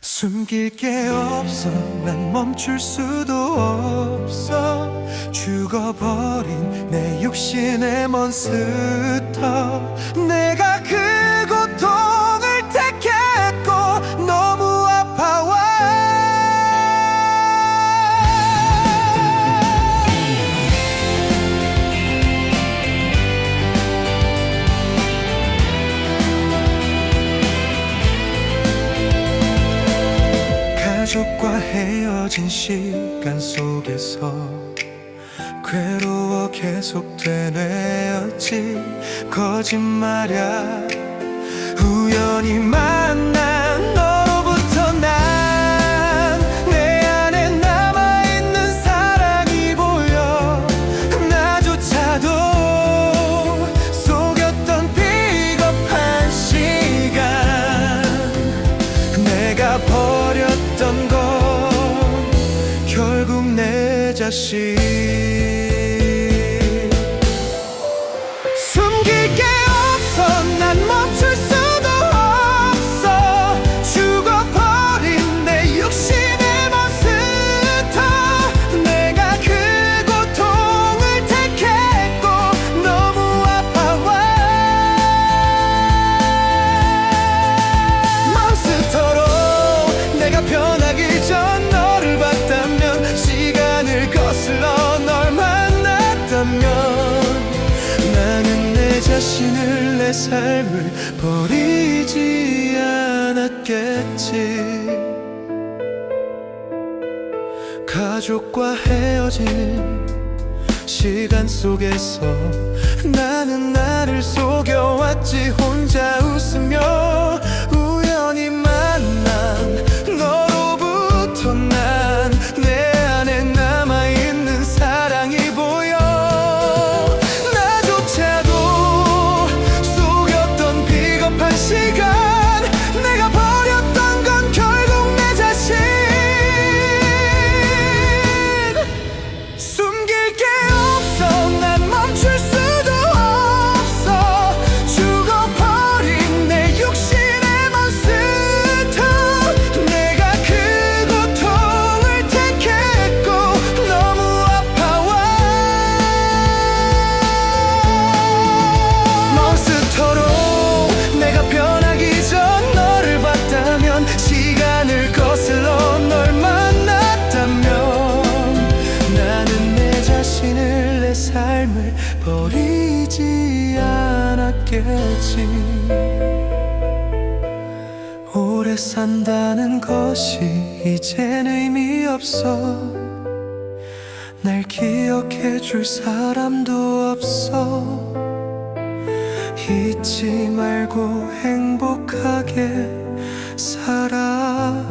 숨길 게 없어. 난 멈출 수도 없어. 죽어버린 내 육신의 몬스터 내가 가족과 헤어진 시간 속에서 괴로워 계속 되뇌었지 거짓말야. 우연히 만난 자신 거슬러 널 만났다면 나는 내 자신을 내 삶을 버리지 않았겠지. 가족과 헤어진 시간 속에서 나는 나를 속여왔지. 혼자 웃으며 버리지 않았겠지. 오래 산다는 것이 이젠 의미 없어. 날 기억해 줄 사람도 없어. 잊지 말고 행복하게 살아